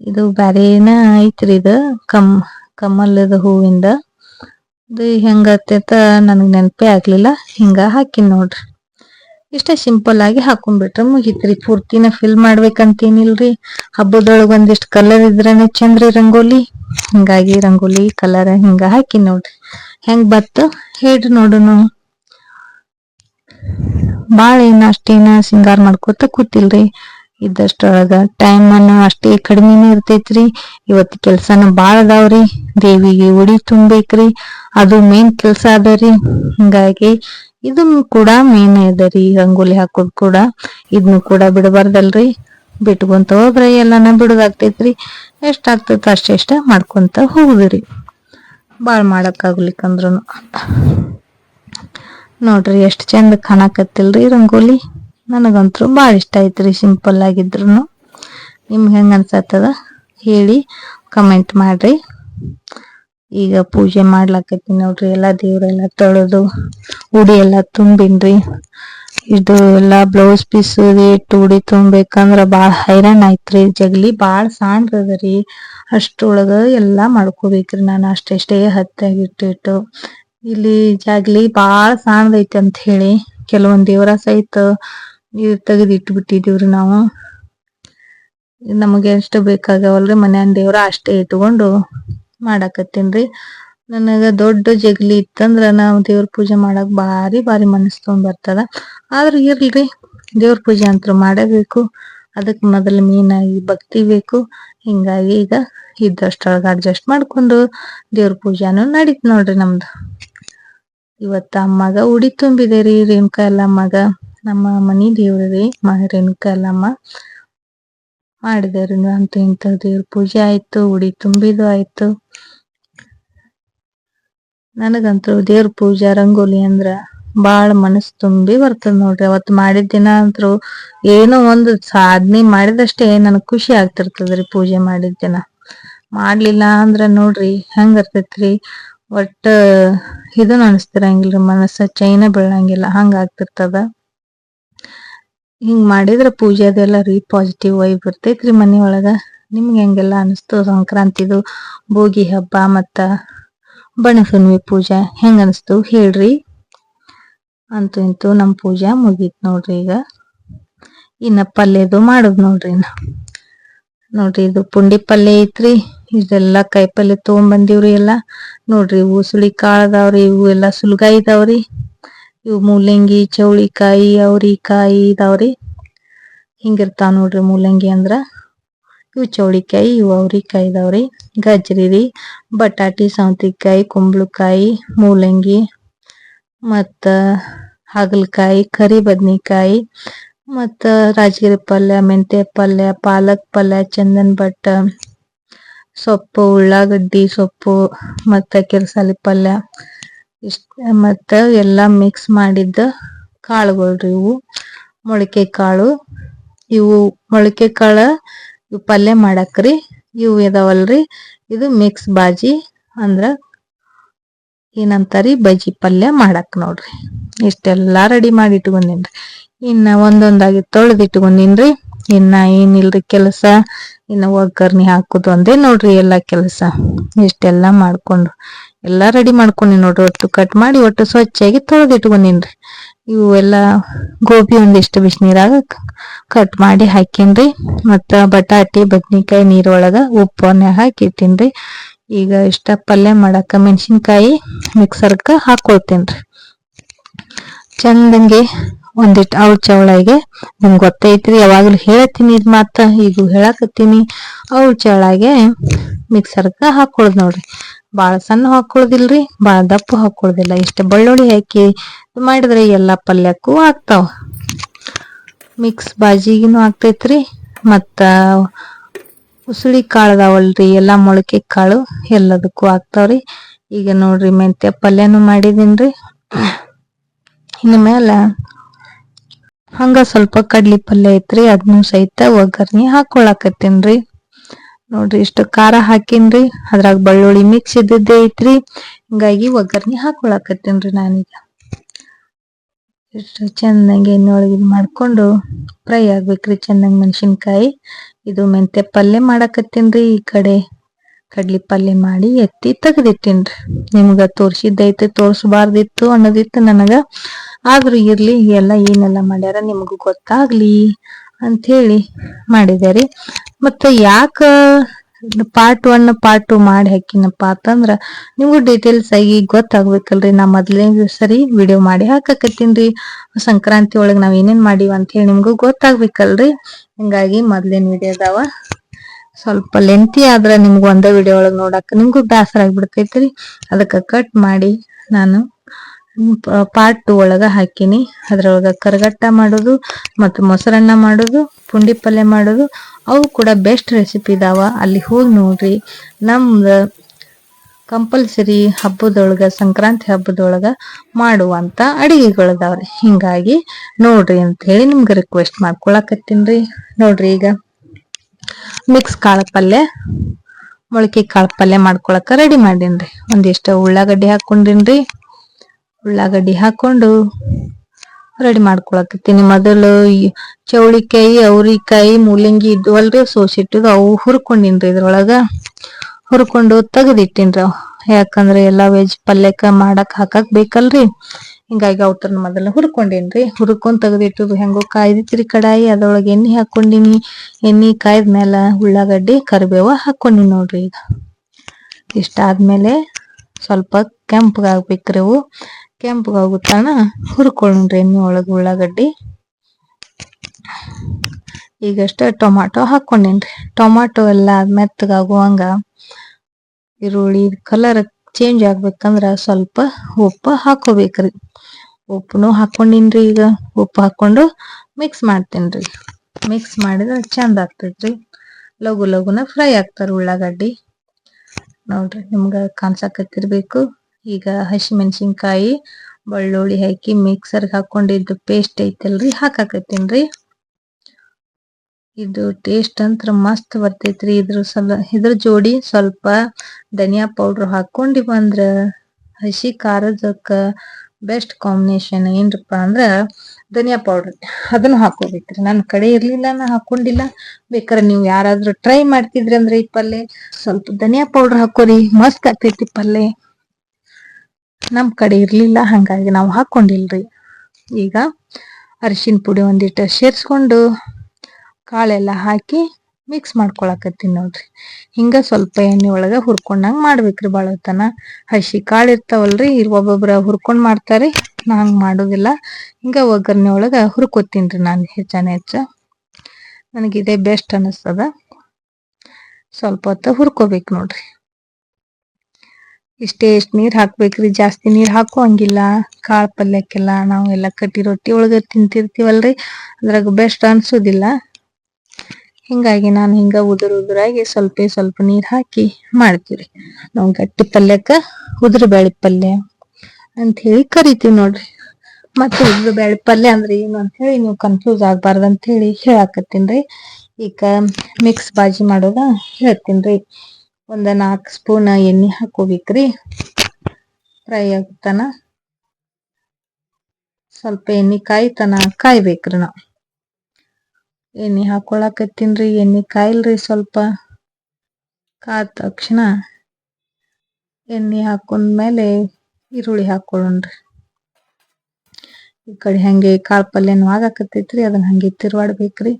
ಇದು ಬ್ಯಾರೇನ ಐತ್ರಿ ಇದು, ಕಮ್, ಕಮಲದ ಹೂವಿಂದ. ಇದು ಹೆಂಗತ್ತೈತ ನನಗ್ ನೆನಪೇ ಆಗ್ಲಿಲ್ಲ, ಹಿಂಗ ಹಾಕಿನ್ ನೋಡ್ರಿ. ಇಷ್ಟ ಸಿಂಪಲ್ ಆಗಿ ಹಾಕೊಂಡ್ಬಿಟ್ರೆ ಮುಗಿತ್ರಿ. ಪೂರ್ತಿನ ಫಿಲ್ ಮಾಡ್ಬೇಕಂತೇನಿಲ್ರಿ. ಹಬ್ಬದೊಳಗ ಒಂದಿಷ್ಟು ಕಲರ್ ಇದ್ರೇನೆ ಚಂದ್ರಿ ರಂಗೋಲಿ. ಹಿಂಗಾಗಿ ರಂಗೋಲಿ, ಕಲರ್ ಹಿಂಗ ಹಾಕಿ ನೋಡ್ರಿ. ಹೆಂಗ್ ಬತ್ತು? ಹೇಳ್ರಿ ನೋಡುನು ಬಾಳ ಏನ ಅಷ್ಟೇನ ಸಿಂಗಾರ ಮಾಡ್ಕೋತ ಕೂತಿಲ್ರಿ. ಇದ್ದಷ್ಟೊಳಗ ಟೈಮ್ ಅನ್ನ ಅಷ್ಟೇ ಕಡಿಮೆನೇ ಇರ್ತೈತ್ರಿ. ಇವತ್ ಕೆಲ್ಸನ ಬಾಳ ಅದಾವ್ರಿ. ದೇವಿಗೆ ಉಡಿ ತುಂಬೇಕ್ರಿ. ಅದು ಮೇನ್ ಕೆಲ್ಸ ಅದರಿ. ಹಿಂಗಾಗಿ ಇದು ಕೂಡ ಮೇನ್ ಅದರಿ ರಂಗೋಲಿ ಹಾಕೋದ್ ಕೂಡ. ಇದನ್ನು ಕೂಡ ಬಿಡಬಾರ್ದಲ್ರಿ. ಬಿಟ್ಕೊಂತ ಹೋದ್ರೆ ಎಲ್ಲಾನ ಬಿಡುದಾಗ್ತೈತ್ರಿ. ಎಷ್ಟ್ ಆಗ್ತೈತ ಅಷ್ಟೆಷ್ಟ ಮಾಡ್ಕೊಂತ ಹೋಗುದ್ರಿ. ಬಾಳ್ ಮಾಡಕ್ ಆಗ್ಲಿಕ್ಕಂದ್ರುನು ನೋಡ್ರಿ ಎಷ್ಟ್ ಚಂದ ಕಾಣಕತ್ತಿಲ್ರಿ ರಂಗೋಲಿ. ನನಗಂತೂ ಭಾಳ ಇಷ್ಟ ಐತ್ರಿ ಸಿಂಪಲ್ ಆಗಿದ್ರು ನಿಮ್ಗೆ ಹೆಂಗ ಅನ್ಸತ್ತದ? ಹೇಳಿ ಕಮೆಂಟ್ ಮಾಡ್ರಿ. ಈಗ ಪೂಜೆ ಮಾಡ್ಲಾಕತ್ತೀನಿ ನೋಡ್ರಿ, ಎಲ್ಲಾ ದೇವ್ರೆಲ್ಲ ತೊಳೆದು, ಉಡಿ ಎಲ್ಲ ತುಂಬಿನ್ರಿ. ಇದು ಎಲ್ಲಾ ಬ್ಲೌಸ್ ಪೀಸ್ ಇಟ್ಟು ಉಡಿ ತುಂಬೇಕಂದ್ರ ಬಾಳ ಹೈರಾಣ ಐತ್ರಿ ಜಗಲಿ ಬಾಳ ರೀ. ಅಷ್ಟ್ರೊಳಗ ಎಲ್ಲಾ ಮಾಡ್ಕೋಬೇಕ್ರಿ ನಾನು ಹತ್ತಾಗಿ ಹತ್ತಾಗಿಟ್ಟಿಟ್ಟು ಇಲ್ಲಿ ಜಗಲಿ ಬಾಳ ಸಾಣದೈತಿ ಅಂತ ಹೇಳಿ ಕೆಲವೊಂದ್ ದೇವರ ಸಹಿತ ನೀರು ತೆಗೆದ್ ಇಟ್ಬಿಟ್ಟಿದೀವ್ರಿ ನಾವು. ನಮಗೆ ಎಷ್ಟು ಬೇಕಾಗವಲ್ರಿ ಮನ್ಯಾನ್ ದೇವ್ರ ಅಷ್ಟೇ ಇಟ್ಕೊಂಡು ಮಾಡಾಕತ್ತೀನ್ರಿ. ನನಗ ದೊಡ್ಡ ಜಗಲಿ ಇತ್ತಂದ್ರ ನಾವು ದೇವ್ರ ಪೂಜೆ ಮಾಡಕ್ ಬಾರಿ ಬಾರಿ ಮನಸ್ ತೊಗೊಂಡ್ ಬರ್ತದ. ಆದ್ರ ಇರ್ಲಿ ದೇವ್ರ ಪೂಜೆ ಅಂತೂ ಮಾಡಬೇಕು. ಅದಕ್ ಮೊದಲು ಮೀನಾಗಿ ಭಕ್ತಿ ಬೇಕು. ಹಿಂಗಾಗಿ ಈಗ ಇದ್ದಷ್ಟೊಳಗ ಅಡ್ಜಸ್ಟ್ ಮಾಡ್ಕೊಂಡು ದೇವ್ರ ಪೂಜಾನು ನಡೀತ್ ನೋಡ್ರಿ ನಮ್ದು. ಇವತ್ತ ಅಮ್ಮಗ ಉಡಿ ತುಂಬಿದೆ ರೀ ರೇಣುಕಾ ಎಲ್ಲಮ್ಮಗ ನಮ್ಮ ಮನಿ ದೇವ್ರಿ ರೇಣುಕಾ ಎಲ್ಲಮ್ಮ ರೀ ಅಂತ ಇಂತ ದೇವ್ರ ಪೂಜೆ ಆಯ್ತು, ಉಡಿ ತುಂಬಿದು ಆಯ್ತು. ನನಗಂತೂ ದೇವ್ರ ಪೂಜಾ ರಂಗೋಲಿ ಅಂದ್ರ ಬಾಳ ಮನಸ್ ತುಂಬಿ ಬರ್ತದ ನೋಡ್ರಿ. ಅವತ್ ಮಾಡಿದ ದಿನ ಅಂತೂ ಏನೋ ಒಂದು ಸಾಧನೆ ಮಾಡಿದಷ್ಟೇ ನನಗ್ ಖುಷಿ ಆಗ್ತಿರ್ತದ್ರಿ ಪೂಜೆ ಮಾಡಿದ ದಿನ. ಮಾಡ್ಲಿಲ್ಲ ಅಂದ್ರ ನೋಡ್ರಿ ಹೆಂಗ ಇರ್ತೈತ್ರಿ. ಒಟ್ಟ ಇದನ್ ಅನಸ್ತಿರಂಗಿಲ್ರಿ ಮನಸ್ಸ, ಚೈನ ಬೀಳಂಗಿಲ್ಲ, ಹಂಗ ಆಗ್ತಿರ್ತದ. ಹಿಂಗ್ ಮಾಡಿದ್ರ ಪೂಜೆ ಅದೆಲ್ಲ ರೀ ಪಾಸಿಟಿವ್ ವೈಬ್ ಇರ್ತೈತ್ರಿ ಮನಿ ಒಳಗ. ನಿಮ್ಗೆ ಹೆಂಗೆಲ್ಲ ಅನಿಸ್ತು ಸಂಕ್ರಾಂತಿದು, ಭೋಗಿ ಹಬ್ಬ ಮತ್ತ ಬಣಸುನ್ವಿ ಪೂಜಾ, ಹೆಂಗ ಅನಿಸ್ತು ಹೇಳ್ರಿ? ಅಂತೂ ಇಂತೂ ನಮ್ಮ ಪೂಜಾ ಮುಗೀತು ನೋಡ್ರಿ ಈಗ. ಇನ್ನ ಪಲ್ಯದು ಮಾಡೋದು ನೋಡ್ರಿ ನಾ ನೋಡ್ರಿ ಇದು ಪುಂಡಿ ಪಲ್ಯ ಐತ್ರಿ. ಇದೆಲ್ಲ ಕಾಯಿ ಪಲ್ಯ ತೊಗೊಂಬಂದಿವ್ರಿ ಎಲ್ಲ. ನೋಡ್ರಿ ಇವು ಸುಳಿ ಕಾಳದವ್ರಿ, ಇವು ಎಲ್ಲ ಸುಲ್ಗಾಯಿ ಇದಾವ್ರಿ. ಇವು ಮೂಲಂಗಿ, ಚೌಳಿಕಾಯಿ, ಅವ್ರಿಕಾಯಿ ಇದಾವ್ರಿ. ಹಿಂಗಿರ್ತಾವ ನೋಡ್ರಿ ಮೂಲಂಗಿ ಅಂದ್ರ. ಇವು ಚೌಳಿಕಾಯಿ, ಇವು ಅವ್ರಿಕಾಯಿ ಇದಾವ್ರಿ ಗಜ್ರಿ ರೀ ಬಟಾಟಿ, ಸೌತಿಕಾಯಿ, ಕುಂಬಳಕಾಯಿ, ಮೂಲಂಗಿ, ಮತ್ತ ಹಾಗಲಕಾಯಿ, ಕರಿ ಬದ್ನಿಕಾಯಿ, ಮತ್ತ ರಾಜಗಿರಿ ಪಲ್ಯ ಮೆಂತೆ ಪಲ್ಯ, ಪಾಲಕ್ ಪಲ್ಯ, ಚಂದನ್ ಭಟ್ ಸೊಪ್ಪು, ಉಳ್ಳಾಗಡ್ಡಿ ಸೊಪ್ಪು, ಮತ್ತ ಕಿರ್ಸಾಲಿ ಪಲ್ಯ. ಇಷ್ಟ ಮತ್ತ ಎಲ್ಲಾ ಮಿಕ್ಸ್ ಮಾಡಿದ್ದ ಕಾಳುಗಳ್ರಿ ಇವು. ಮೊಳಕೆ ಕಾಳು ಇವು ಮೊಳಕೆ ಕಾಳ ಇವು ಪಲ್ಯ ಮಾಡಕ್ರಿ. ಇವು ಇದಾವಲ್ರಿ. ಇದು ಮಿಕ್ಸ್ ಬಾಜಿ ಅಂದ್ರ ಏನಂತಾರಿ? ಬಜ್ಜಿ ಪಲ್ಯ ಮಾಡಕ್ ನೋಡ್ರಿ. ಇಷ್ಟೆಲ್ಲಾ ರೆಡಿ ಮಾಡಿ ಇಟ್ಕೊಂಡಿನ್ರಿ. ಇನ್ನ ಒಂದೊಂದಾಗಿ ತೊಳೆದ್ ಇಟ್ಕೊಂಡಿನ್ರಿ. ಇನ್ನ ಏನಿಲ್ರಿ ಕೆಲಸ? ಇನ್ನ ಒಗ್ಗರ್ನಿ ಹಾಕುದು ಒಂದೇ ನೋಡ್ರಿ ಎಲ್ಲಾ ಕೆಲಸ. ಇಷ್ಟೆಲ್ಲಾ ಮಾಡ್ಕೊಂಡು ಎಲ್ಲಾ ರೆಡಿ ಮಾಡ್ಕೊಂಡಿ ನೋಡ್ರಿ. ಒಟ್ಟು ಕಟ್ ಮಾಡಿ ಒಟ್ಟು ಸ್ವಚ್ಛಾಗಿ ತೊಳೆದ್ ಇಟ್ಕೊಂಡೀನ್ರಿ. ಇವು ಎಲ್ಲ ಗೋಬಿ ಒಂದಿಷ್ಟು ಬಿಸಿನೀರಾಗ ಕಟ್ ಮಾಡಿ ಹಾಕಿನ್ರಿ. ಮತ್ತ ಬಟಾಟಿ, ಬದ್ನಿಕಾಯಿ ನೀರೊಳಗ ಉಪ್ಪನ್ನ ಹಾಕಿ ತಿನ್ರಿ ಈಗ ಇಷ್ಟ ಪಲ್ಯ ಮಾಡಾಕ ಮೆಣಸಿನ್ಕಾಯಿ ಮಿಕ್ಸರ್ಕ ಹಾಕೊಳ್ತೇನ್ರಿ. ಚಂದಂಗೆ ಒಂದಿಷ್ಟು ಅವಳ ಚವಳಾಗೆ ನಿಮ್ಗೆ ಗೊತ್ತೈತ್ರಿ, ಯಾವಾಗಲೂ ಹೇಳತ್ತೀನಿ ಇದು ಮಾತ, ಈಗ ಹೇಳಕತ್ತೀನಿ. ಅವಳ ಚವಳಾಗೆ ಮಿಕ್ಸರ್ಗೆ ಹಾಕೊಳದ್ ನೋಡ್ರಿ. ಬಾಳ ಸಣ್ಣ ಹಾಕೊಳ್ಳೋದಿಲ್ರಿ ಬಾಳ ದಪ್ಪ ಹಾಕೊಳ್ಳೋದಿಲ್ಲ ಇಷ್ಟ ಬೆಳ್ಳುಳ್ಳಿ ಹಾಕಿ ಮಾಡಿದ್ರೆ ಎಲ್ಲಾ ಪಲ್ಯಕ್ಕೂ ಆಗ್ತಾವ. ಮಿಕ್ಸ್ ಬಾಜಿಗಿನೂ ಆಗ್ತೈತ್ರಿ, ಮತ್ತ ಉಸುಳಿ ಕಾಳದಾವಲ್ರಿ ಎಲ್ಲಾ ಮೊಳಕೆ ಕಾಳು ಎಲ್ಲದಕ್ಕೂ ಆಗ್ತಾವ್ರಿ. ಈಗ ನೋಡ್ರಿ ಮೆಂತ್ಯ ಪಲ್ಯನು ಮಾಡಿದೀನ್ರಿ. ಇನ್ನು ಮ್ಯಾಲ ಹಂಗ ಸ್ವಲ್ಪ ಕಡ್ಲಿ ಪಲ್ಯ ಐತ್ರಿ ಅದನ್ನು ಸಹಿತ ಒಗ್ಗರ್ಣಿ ಹಾಕೊಳಕತ್ತೇನ್ರಿ. ನೋಡ್ರಿ ಇಷ್ಟು ಖಾರ ಹಾಕಿನ್ರಿ. ಅದ್ರಾಗ ಬೆಳ್ಳುಳ್ಳಿ ಮಿಕ್ಸ್ ಇದ್ದದ್ದೇ ಐತ್ರಿ. ಹಿಂಗಾಗಿ ಒಗ್ಗರ್ಣಿ ಹಾಕೊಳಕತ್ತೀನ್ರಿ ನಾನೀಗ. ಇಷ್ಟು ಚೆನ್ನಾಗಿ ಎಣ್ಣೆ ಇದು ಇದ್ ಮಾಡ್ಕೊಂಡು ಫ್ರೈ ಆಗ್ಬೇಕ್ರಿ ಚೆನ್ನಾಗಿ ಮೆಣಸಿನ್ಕಾಯಿ. ಇದು ಮೆಂತೆ ಪಲ್ಯ ಮಾಡಾಕತ್ತೀನ್ರಿ ಈ ಕಡೆ. ಕಡ್ಲಿ ಪಲ್ಯ ಮಾಡಿ ಎತ್ತಿ ತೆಗೆದಿಟ್ಟಿನ್ರಿ. ನಿಮ್ಗ ತೋರ್ಸಿದ್ದೈತೆ, ತೋರ್ಸಬಾರ್ದಿತ್ತು ಅನ್ನೋದಿತ್ತು ನನಗ. ಆದ್ರೂ ಇರ್ಲಿ, ಎಲ್ಲ ಏನೆಲ್ಲ ಮಾಡ್ಯಾರ ನಿಮಗೂ ಗೊತ್ತಾಗ್ಲಿ. ಅಂತ ಹೇಳಿ ಮಾಡಿದೆ ಮತ್ತೆ ಯಾಕ ಪಾರ್ಟ್ ಒನ್ ಪಾರ್ಟ್ ಟು ಮಾಡಿ ಹಾಕಿನಪ್ಪ ಅಂತಂದ್ರ ನಿಮ್ಗೂ ಡೀಟೇಲ್ಸ್ ಆಗಿ ಗೊತ್ತಾಗ್ಬೇಕಲ್ರಿ, ನಾ ಮೊದ್ಲೇ ಸರಿ ವಿಡಿಯೋ ಮಾಡಿ ಹಾಕಕತ್ತೀನ್ರಿ ಸಂಕ್ರಾಂತಿ ಒಳಗೆ ನಾವ್ ಏನೇನ್ ಮಾಡಿವ ಅಂತ ಹೇಳಿ ನಿಮ್ಗೂ ಗೊತ್ತಾಗ್ಬೇಕಲ್ರಿ. ಹಿಂಗಾಗಿ ಮೊದ್ಲೇನ್ ವಿಡಿಯೋ ಅದಾವ. ಸ್ವಲ್ಪ ಲೆಂತಿ ಆದ್ರ ನಿಮ್ಗೆ ಒಂದೇ ವಿಡಿಯೋ ಒಳಗ್ ನೋಡಾಕ ನಿಮ್ಗೂ ಬೇಸರ ಆಗ್ಬಿಡ್ತೈತ್ರಿ ಅದಕ್ಕ ಕಟ್ ಮಾಡಿ ನಾನು ಪಾರ್ಟ್ ಟು ಒಳಗ ಹಾಕಿನಿ. ಅದ್ರೊಳಗ ಕರಗಟ್ಟ ಮಾಡೋದು ಮತ್ತು ಮೊಸರನ್ನ ಮಾಡೋದು, ಪುಂಡಿ ಪಲ್ಯ ಮಾಡೋದು, ಅವು ಕೂಡ ಬೆಸ್ಟ್ ರೆಸಿಪಿ ಇದಾವ. ಅಲ್ಲಿ ಹೋಗಿ ನೋಡ್ರಿ, ನಮ್ದು ಕಂಪಲ್ಸರಿ ಹಬ್ಬದೊಳಗ, ಸಂಕ್ರಾಂತಿ ಹಬ್ಬದೊಳಗ ಮಾಡುವಂತ ಅಡಿಗೆಗಳದಾವ್ರಿ. ಹಿಂಗಾಗಿ ನೋಡ್ರಿ ಅಂತ ಹೇಳಿ ನಿಮ್ಗೆ ರಿಕ್ವೆಸ್ಟ್ ಮಾಡ್ಕೊಳಕತ್ತೀನ್ರಿ ನೋಡ್ರಿ ಈಗ. ಮಿಕ್ಸ್ ಕಾಳು ಪಲ್ಯ, ಮೊಳಕೆ ಕಾಳು ಪಲ್ಯ ಮಾಡ್ಕೊಳಕ ರೆಡಿ ಮಾಡೀನ್ರಿ. ಒಂದಿಷ್ಟು ಉಳ್ಳಾಗಡ್ಡಿ ಹಾಕೊಂಡಿನ್ರಿ. ಉಳ್ಳಾಗಡ್ಡಿ ಹಾಕೊಂಡು ರೆಡಿ ಮಾಡ್ಕೊಳಕತ್ತೀನಿ. ಮೊದಲು ಚೌಳಿಕಾಯಿ, ಅವ್ರಿಕಾಯಿ, ಮೂಲಂಗಿ ಇದ್ವಲ್ರಿ, ಸೋಸಿಟ್ಟಿದ್ದು ಅವು ಹುರ್ಕೊಂಡಿನ್ರಿ ಇದ್ರೊಳಗ. ಹುರ್ಕೊಂಡು ತೆಗೆದಿಟ್ಟಿನ್ರಿ. ಯಾಕಂದ್ರೆ ಎಲ್ಲಾ ವೆಜ್ ಪಲ್ಯಕ್ಕ ಮಾಡಕ್ ಹಾಕಕ್ ಬೇಕಲ್ರಿ. ಹಿಂಗಾಗಿ ಅವತ್ತನ್ನ ಮೊದಲ ಹುರ್ಕೊಂಡಿನ್ರಿ. ಹುರ್ಕೊಂಡ್ ತೆಗೆದಿಟ್ಟದು ಹೆಂಗೋ ಕಾಯ್ದಿತ್ರಿ ಕಡಾಯಿ. ಅದ್ರೊಳಗೆ ಎಣ್ಣೆ ಹಾಕೊಂಡಿನಿ. ಎಣ್ಣೆ ಕಾಯ್ದ್ಮೇಲ ಉಳ್ಳಾಗಡ್ಡಿ, ಕರಿಬೇವ ಹಾಕೊಂಡಿನಿ ನೋಡ್ರಿ ಈಗ. ಇಷ್ಟ ಆದ್ಮೇಲೆ ಸ್ವಲ್ಪ ಕೆಂಪಗಾಗ್ಬೇಕ್ರಿ ಅವು. ಕೆಂಪಗಾಗೋ ಹುರ್ಕೊಳ್ಳೋಣ್ರಿ ಎಣ್ಣೆ ಒಳಗೆ ಉಳ್ಳಾಗಡ್ಡಿ. ಈಗಷ್ಟ ಟೊಮಾಟೊ ಹಾಕೊಂಡಿನ್ರಿ ಟೊಮ್ಯಾಟೊ ಎಲ್ಲ ಮೆತ್ತಗಾಗುವಂಗ ಈರುಳ್ಳಿ ಕಲರ್ ಚೇಂಜ್ ಆಗ್ಬೇಕಂದ್ರ ಸ್ವಲ್ಪ ಉಪ್ಪು ಹಾಕೋಬೇಕ್ರಿ. ಉಪ್ಪುನು ಹಾಕೊಂಡಿನ್ರಿ ಈಗ. ಉಪ್ಪು ಹಾಕೊಂಡು ಮಿಕ್ಸ್ ಮಾಡ್ತೇನ್ರಿ. ಮಿಕ್ಸ್ ಮಾಡಿದ್ರೆ ಚಂದ ಆಗ್ತೈತ್ರಿ. ಲಘು ಲಘುನ ಫ್ರೈ ಆಗ್ತಾರ ಉಳ್ಳಾಗಡ್ಡಿ. ನೋಡ್ರಿ ನಿಮ್ಗೆ ಕಾಣ್ಸಕತ್ತಿರ್ಬೇಕು. ಈಗ ಹಸಿಮೆಣಸಿನ್ಕಾಯಿ, ಬೆಳ್ಳುಳ್ಳಿ ಹಾಕಿ ಮಿಕ್ಸರ್ಗೆ ಹಾಕೊಂಡಿದ್ದು ಪೇಸ್ಟ್ ಐತಲ್ರಿ, ಹಾಕಾಕತ್ತೀನ್ರಿ. ಇದು ಟೇಸ್ಟ್ ಅಂತ್ರ ಮಸ್ತ್ ಬರ್ತೈತ್ರಿ. ಇದ್ರ ಸಲ, ಇದ್ರ ಜೋಡಿ ಸ್ವಲ್ಪ ಧನಿಯಾ ಪೌಡರ್ ಹಾಕೊಂಡಿ ಬಂದ್ರ ಹಸಿ ಖಾರದಕ್ಕ ಬೆಸ್ಟ್ ಕಾಂಬಿನೇಷನ್ ಏನ್ರಪ್ಪ ಅಂದ್ರ ಧನಿಯಾ ಪೌಡರ್ ಅದನ್ನ ಹಾಕೋಬೇಕ್ರಿ. ನನ್ನ ಕಡೆ ಇರ್ಲಿಲ್ಲ, ನಾ ಹಾಕೊಂಡಿಲ್ಲ. ಬೇಕಾರೆ ನೀವು ಯಾರಾದ್ರೂ ಟ್ರೈ ಮಾಡ್ತಿದ್ರಿ ಅಂದ್ರೆ ಈ ಪಲ್ಲೆ ಸ್ವಲ್ಪ ಧನಿಯಾ ಪೌಡರ್ ಹಾಕೋರಿ. ಮಸ್ತ್ ಆಗ್ತೈತಿ ಪಲ್ಯ ನಮ್ ಕಡೆ ಇರಲಿಲ್ಲ, ಹಾಗಾಗಿ ನಾವು ಹಾಕೊಂಡಿಲ್ರಿ. ಈಗ ಅರಿಶಿನ ಪುಡಿ ಒಂದಿಷ್ಟು ಸೇರಿಸ್ಕೊಂಡು ಕಾಳೆಲ್ಲ ಹಾಕಿ ಮಿಕ್ಸ್ ಮಾಡ್ಕೊಳಕತ್ತೀನಿ ನೋಡ್ರಿ. ಹಿಂಗ ಸ್ವಲ್ಪ ಎಣ್ಣೆ ಒಳಗೆ ಹುರ್ಕೊಂಡಂಗೆ ಮಾಡ್ಬೇಕ್ರಿ ಬಾಳತನ. ಹಸಿ ಕಾಳು ಇರ್ತಾವಲ್ರಿ ಒಬ್ಬೊಬ್ರ ಹುರ್ಕೊಂಡು ಮಾಡ್ತಾರೆ, ನಾ ಹಂಗೆ ಮಾಡೋದಿಲ್ಲ. ಹಿಂಗ ಒಗ್ಗರಣೆ ಹುರ್ಕೊತೀನಿ ರೀ ನಾನು ಹೆಚ್ಚಾನೆ ಹೆಚ್ಚ. ನನಗೆ ಇದೇ ಬೆಸ್ಟ್ ಅನ್ನಿಸ್ತದ ಸ್ವಲ್ಪ ಹೊತ್ತು ಹುರ್ಕೋಬೇಕು ನೋಡ್ರಿ. ಇಷ್ಟೇ ಎಷ್ಟ್ ನೀರ್ ಹಾಕ್ಬೇಕ್ರಿ? ಜಾಸ್ತಿ ನೀರ್ ಹಾಕುವಂಗಿಲ್ಲ. ಕಾಳ್ ಪಲ್ಯಕ್ಕೆಲ್ಲ ನಾವು ಎಲ್ಲ ಕಟ್ಟಿ ರೊಟ್ಟಿ ಒಳಗ ತಿಂತಿರ್ತೀವಲ್ರಿ? ಅದ್ರಾಗ ಬೆಸ್ಟ್ ಅನ್ಸುದಿಲ್ಲ. ಹಿಂಗಾಗಿ ನಾನು ಹಿಂಗ ಉದುರ್ ಉದುರಾಗಿ ಸ್ವಲ್ಪ ಸ್ವಲ್ಪ ನೀರ್ ಹಾಕಿ ಮಾಡ್ತೀವ್ರಿ. ನಾವು ಗಟ್ಟಿ ಪಲ್ಯಕ್ಕ ಉದುರು ಬ್ಯಾಳಿ ಪಲ್ಯ ಅಂತ ಹೇಳಿ ಕರಿತೀವಿ ನೋಡ್ರಿ. ಮತ್ತೆ ಉದುರು ಬ್ಯಾಳಿ ಪಲ್ಯ ಅಂದ್ರೆ ಏನು ಅಂತ ಹೇಳಿ ನೀವು ಕನ್ಫ್ಯೂಸ್ ಆಗ್ಬಾರ್ದು ಅಂತ ಹೇಳಿ ಹೇಳಾಕತ್ತೀನ್ರಿ ಈಗ ಮಿಕ್ಸ್ ಬಾಜಿ ಮಾಡೋದ ಹೇಳ್ತೀನ್ರಿ ಒಂದ ನಾಲ್ಕು ಸ್ಪೂನ್ ಎಣ್ಣೆ ಹಾಕೋಬೇಕ್ರಿ. ಫ್ರೈ ಆಗ್ತಾನ ಸ್ವಲ್ಪ ಎಣ್ಣೆ ಕಾಯ್ತನ ಕಾಯ್ಬೇಕ್ರಿ ನಾವು. ಎಣ್ಣೆ ಹಾಕೊಳಕತ್ತೀನ್ರಿ, ಎಣ್ಣೆ ಕಾಯಿಲ್ರಿ ಸ್ವಲ್ಪ. ಕಾದ ತಕ್ಷಣ ಎಣ್ಣೆ ಹಾಕೊಂಡ್ಮೇಲೆ ಈರುಳ್ಳಿ ಹಾಕೊಳ್ಳೋಣ್ರಿ. ಈ ಕಡೆ ಹಂಗೆ ಕಾಳು ಪಲ್ಯನೂ ಆಗಾಕತ್ತೈತ್ರಿ, ಅದನ್ನ ಹಂಗೆ ತಿರ್ವಾಡ್ಬೇಕ್ರಿ.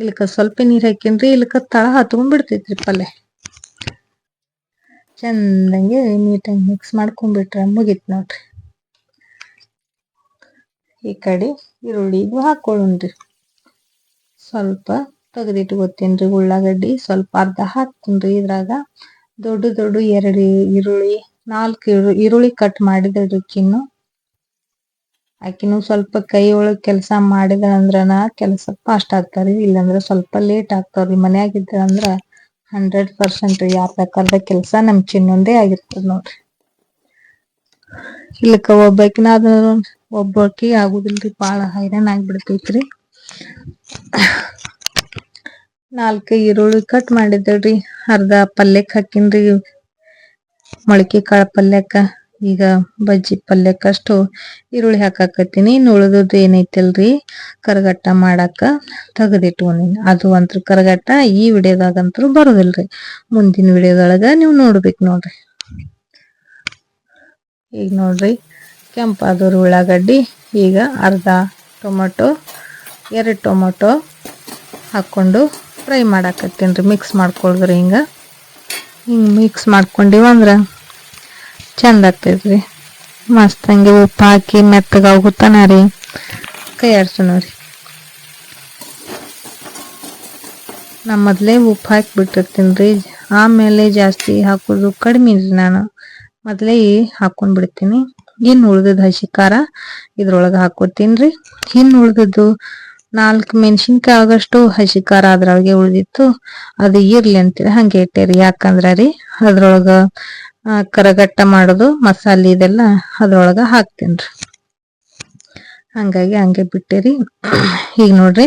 ಇಲ್ಕ ಸ್ವಲ್ಪ ನೀರ್ ಹಾಕಿನ್ರಿ ಇಲ್ಕ ತಳ ಹತ್ಕೊಂಡ್ ಬಿಡ್ತೈತ್ರಿ ಪಲ್ಯ. ಚಂದಂಗೆ ನೀಟಾಗಿ ಮಿಕ್ಸ್ ಮಾಡ್ಕೊಂಡ್ಬಿಟ್ರೆ ಮುಗಿತ್ ನೋಡ್ರಿ. ಈ ಕಡೆ ಈರುಳ್ಳಿಗೂ ಹಾಕೊಳ್ಳೋಣ್ರಿ. ಸ್ವಲ್ಪ ತೆಗೆದಿಟ್ಕೋತೀನ್ರಿ ಉಳ್ಳಾಗಡ್ಡಿ, ಸ್ವಲ್ಪ ಅರ್ಧ ಹಾಕ್ತೀನಿ ಇದ್ರಾಗ. ದೊಡ್ಡ ದೊಡ್ಡ ಎರಡು ಈರುಳ್ಳಿ, ನಾಲ್ಕು ಈರುಳ್ಳಿ ಕಟ್ ಮಾಡಿದ್ರಿ ಕಿನ್ನು ಆಕಿನೂ. ಸ್ವಲ್ಪ ಕೈ ಒಳಗೆ ಕೆಲಸ ಮಾಡಿದಂದ್ರನ ಕೆಲಸ ಫಾಸ್ಟ್ ಆಗ್ತಾರಿ, ಇಲ್ಲಂದ್ರ ಸ್ವಲ್ಪ ಲೇಟ್ ಆಗ್ತಾವ್ರಿ ಮನ್ಯಾಗ ಅಂದ್ರ ಹಂಡ್ರೆಡ್ ಪರ್ಸೆಂಟ್ ಯಾರ್ ಬೇಕಾದ ಕೆಲಸ ನಮ್ ಚಿನ್ನೊಂದೇ ಆಗಿರ್ತದ ನೋಡ್ರಿ. ಇಲ್ಲಕ್ಕ ಒಬ್ಬಾಕಿನ ಒಬ್ಬಕಿ ಆಗುದಿಲ್ರಿ ಬಾಳ ಹೈರಾಣ ಆಗ್ಬಿಡ್ತೈತ್ರಿ. ನಾಲ್ಕು ಈರುಳ್ಳಿ ಕಟ್ ಮಾಡಿದ್ದೇವ್ರಿ. ಅರ್ಧ ಪಲ್ಯಕ್ಕೆ ಹಾಕಿನ್ರಿ. ಮೊಳಕೆ ಕಾಳು ಪಲ್ಯಕ್ಕ. ಈಗ ಬಜ್ಜಿ ಪಲ್ಯಕ್ಕಷ್ಟು ಈರುಳ್ಳಿ ಹಾಕಾಕತ್ತೀನಿ. ಇನ್ನು ಉಳಿದದ್ದು ಏನೈತಲ್ರಿ? ಕರಗಟ್ಟ ಮಾಡಾಕ ತೆಗೆದಿಟ್ಕೊಂಡಿನಿ. ಅದು ಅಂತೂ ಕರಗಟ್ಟ ಈ ವಿಡಿಯೋದಾಗಂತೂ ಬರೋದಿಲ್ರಿ. ಮುಂದಿನ ವಿಡಿಯೋದೊಳಗ ನೀವು ನೋಡ್ಬೇಕು ನೋಡ್ರಿ. ಈಗ ನೋಡ್ರಿ ಕೆಂಪಾದವ್ರ ಉಳ್ಳಾಗಡ್ಡಿ, ಈಗ ಅರ್ಧ ಟೊಮೊಟೊ, ಎರಡು ಟೊಮೊಟೊ ಹಾಕ್ಕೊಂಡು ಫ್ರೈ ಮಾಡಾಕತ್ತೀನಿ ರೀ. ಮಿಕ್ಸ್ ಮಾಡ್ಕೊಳ್ದ್ರಿ ಹಿಂಗೆ. ಹಿಂಗೆ ಮಿಕ್ಸ್ ಮಾಡ್ಕೊಂಡಿವಂದ್ರೆ ಚಂದ ಆಗ್ತೈತ್ರಿ. ಮಸ್ತ್ ಹಂಗೆ ಉಪ್ಪು ಹಾಕಿ ಮೆತ್ತಗಾಗುತ್ತಾನ ರೀ ಕೈ ಆಡ್ಸೋಣ ರೀ ನಾ ಮೊದಲೇ ಉಪ್ಪು ಹಾಕಿ ಬಿಟ್ಟಿರ್ತೀನಿ ರೀ. ಆಮೇಲೆ ಜಾಸ್ತಿ ಹಾಕೋದು ಕಡಿಮೆ ರೀ ನಾನು. ಮೊದಲೇ ಹಾಕೊಂಡ್ ಬಿಡ್ತೀನಿ. ಇನ್ನು ಉಳ್ದದ್ದು ಹಸಿ ಖಾರ ಇದ್ರೊಳಗೆ ಹಾಕೋತೀನಿ ರೀ. ಇನ್ನು ಉಳ್ದದ್ದು ನಾಲ್ಕು ಮೆಣಸಿನ್ಕಾಯಿ ಆಗಷ್ಟು ಹಸಿ ಖಾರ ಅದ್ರೊಳಗೆ ಉಳ್ದಿತ್ತು. ಅದು ಇರ್ಲಿ ಅಂತೇಳಿ ಹಂಗೆ ಇಟ್ಟೇರಿ ಯಾಕಂದ್ರ ರೀ ಅದ್ರೊಳಗ ಕರಗಟ್ಟ ಮಾಡೋದು, ಮಸಾಲೆ ಇದೆಲ್ಲ ಅದ್ರೊಳಗ ಹಾಕ್ತೇನ್ರಿ ಹಂಗಾಗಿ ಹಂಗೆ ಬಿಟ್ಟಿರಿ. ಈಗ ನೋಡ್ರಿ,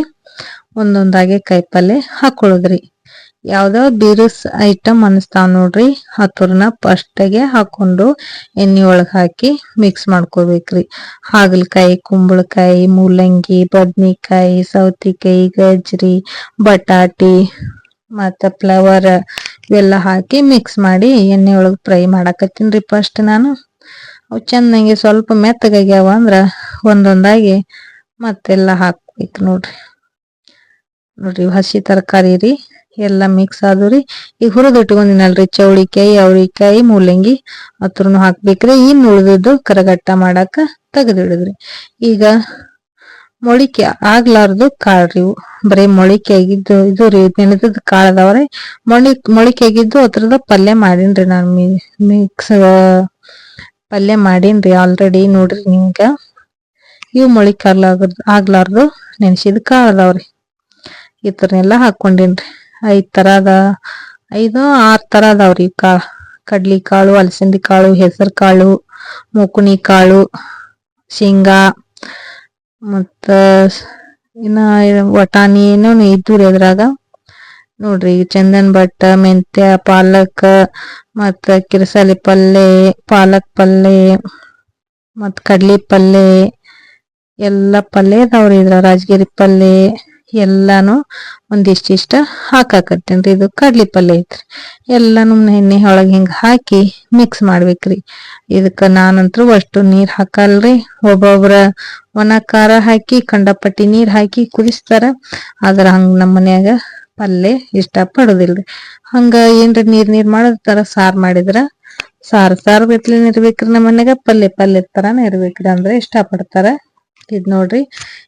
ಒಂದೊಂದಾಗೆ ಕಾಯಿಪಲ್ಲೆ ಹಾಕೊಳ್ಳೋದ್ರಿ. ಯಾವ್ದೋ ಬೀರಸ್ ಐಟಮ್ ಅನಿಸ್ತಾವ ನೋಡ್ರಿ, ಹತ್ತುರ್ನ ಫಸ್ಟಿಗೆ ಹಾಕೊಂಡು ಎಣ್ಣೆ ಒಳಗೆ ಹಾಕಿ ಮಿಕ್ಸ್ ಮಾಡ್ಕೋಬೇಕ್ರಿ. ಹಾಗಲಕಾಯಿ, ಕುಂಬಳಕಾಯಿ, ಮೂಲಂಗಿ, ಬದ್ನಿಕಾಯಿ, ಸೌತಿಕಾಯಿ, ಗಜ್ರಿ, ಬಟಾಟಿ, ಮತ್ತು ಫ್ಲವರ್ ಇವೆಲ್ಲ ಹಾಕಿ ಮಿಕ್ಸ್ ಮಾಡಿ ಎಣ್ಣೆ ಒಳಗೆ ಫ್ರೈ ಮಾಡಾಕತ್ತೀನಿ ಫಸ್ಟ್ ನಾನು. ಅವು ಚೆನ್ನಾಗಿ ಸ್ವಲ್ಪ ಮೆತ್ತಗಾಗ್ಯಾವ ಅಂದ್ರೆ ಒಂದೊಂದಾಗಿ ಮತ್ತೆಲ್ಲ ಹಾಕ್ಬೇಕು ನೋಡ್ರಿ. ನೋಡ್ರಿ ಹಸಿ ತರಕಾರಿ ರೀ, ಎಲ್ಲ ಮಿಕ್ಸ್ ಆದ್ರಿ ಈಗ ಹುರಿದು ಇಟ್ಕೊಂಡಿನಲ್ರಿ ಚೌಳಿಕಾಯಿ, ಅವ್ರಿಕಾಯಿ, ಮೂಲಂಗಿ ಅತ್ರನು ಹಾಕ್ಬೇಕ್ರಿ. ಇನ್ನು ಉಳಿದಿದ್ದು ಕರಗಟ್ಟ ಮಾಡಾಕ ತೆಗೆದಿಡಿದ್ರಿ. ಈಗ ಮೊಳಿಕೆ ಆಗ್ಲಾರ್ದು ಇವು. ಬರೀ ಮೊಳಿಕೆ ಆಗಿದ್ದು ಇದು ರೀ ನೆನೆದದ್ ಕಾಳದವ್ರೆ ಮೊಳಿ, ಮೊಳಿಕೆ ಆಗಿದ್ದು ಅದ್ರದ ಪಲ್ಯ ಮಾಡೀನ್ರಿ ನಾನು ಮಿಕ್ಸ್ ಪಲ್ಯ ಮಾಡೀನ್ರಿ ಆಲ್ರೆಡಿ ನೋಡ್ರಿ ನಿಮ್ಗ. ಇವು ಮೊಳಿಕೆ ಆಗ್ಲಾರ್ದು ಆಗ್ಲಾರ್ದು ನೆನ್ಸಿದ್ ಕಾಳದವ್ರಿ ಈ ತರನೆಲ್ಲ ಹಾಕೊಂಡೇನ್ರಿ ಐದ್ ಅದ ಐದು, ಆರ್ ತರ ಅದಾವ್ರಿ ಕಾ ಕಡ್ಲಿ ಕಾಳು, ಅಲಸಂದಿ ಕಾಳು, ಹೆಸರು ಕಾಳು ಮೂಕುಣಿ ಕಾಳು, ಶೇಂಗಾ. ಮತ್ತ ಇನ್ನ ವಟಾಣಿ ಏನೋ ಇದ್ದುರಿ ಅದ್ರಾಗ? ನೋಡ್ರಿ ಚಂದನ್ ಭಟ್ಟ, ಮೆಂತ್ಯ, ಪಾಲಕ್, ಮತ್ತ ಕಿರಸಾಲಿ ಪಲ್ಲೆ, ಪಾಲಕ್ ಪಲ್ಲೆ ಮತ್ ಕಡ್ಲಿ ಪಲ್ಲೆ, ಎಲ್ಲಾ ಪಲ್ಲೆ ಅದಾವ್ರಿ ಇದ್ರ ರಾಜಗಿರಿ ಪಲ್ಲೆ. ಎಲ್ಲಾನು ಒಂದಿಷ್ಟಿಷ್ಟ ಹಾಕಾಕತ್ತೇನ್ರಿ ಇದು ಕಡ್ಲಿ ಪಲ್ಯ ಐತ್ರಿ. ಎಲ್ಲಾನು ಎಣ್ಣೆ ಒಳಗೆ ಹಿಂಗ ಹಾಕಿ ಮಿಕ್ಸ್ ಮಾಡ್ಬೇಕ್ರಿ. ಇದಕ್ಕ ನಾನಂತರೂ ಅಷ್ಟು ನೀರ್ ಹಾಕಲ್ರಿ. ಒಬ್ಬೊಬ್ರ ಒಣ ಖಾರ ಹಾಕಿ ಕಂಡಪಟ್ಟಿ ನೀರ್ ಹಾಕಿ ಕುದಿಸ್ತಾರ. ಆದ್ರ ಹಂಗ ನಮ್ಮ ಮನ್ಯಾಗ ಪಲ್ಯ ಇಷ್ಟ ಪಡುದಿಲ್ರಿ ಹಂಗ ಏನ್ರ ನೀರ್ ನೀರ್ ಮಾಡತಾರ ಸಾರ್ ಮಾಡಿದ್ರ ಸಾರ್ ಸಾರ್ ಬೆತ್ಲಿನ ಇರ್ಬೇಕ್ರಿ ನಮ್ಮ ಮನ್ಯಾಗ. ಪಲ್ಲೆ ಪಲ್ಯ ತರಾನ ಇರ್ಬೇಕ್ರಿ. ಅಂದ್ರೆ ಇಷ್ಟ ಪಡ್ತಾರ ಇದ್ ನೋಡ್ರಿ.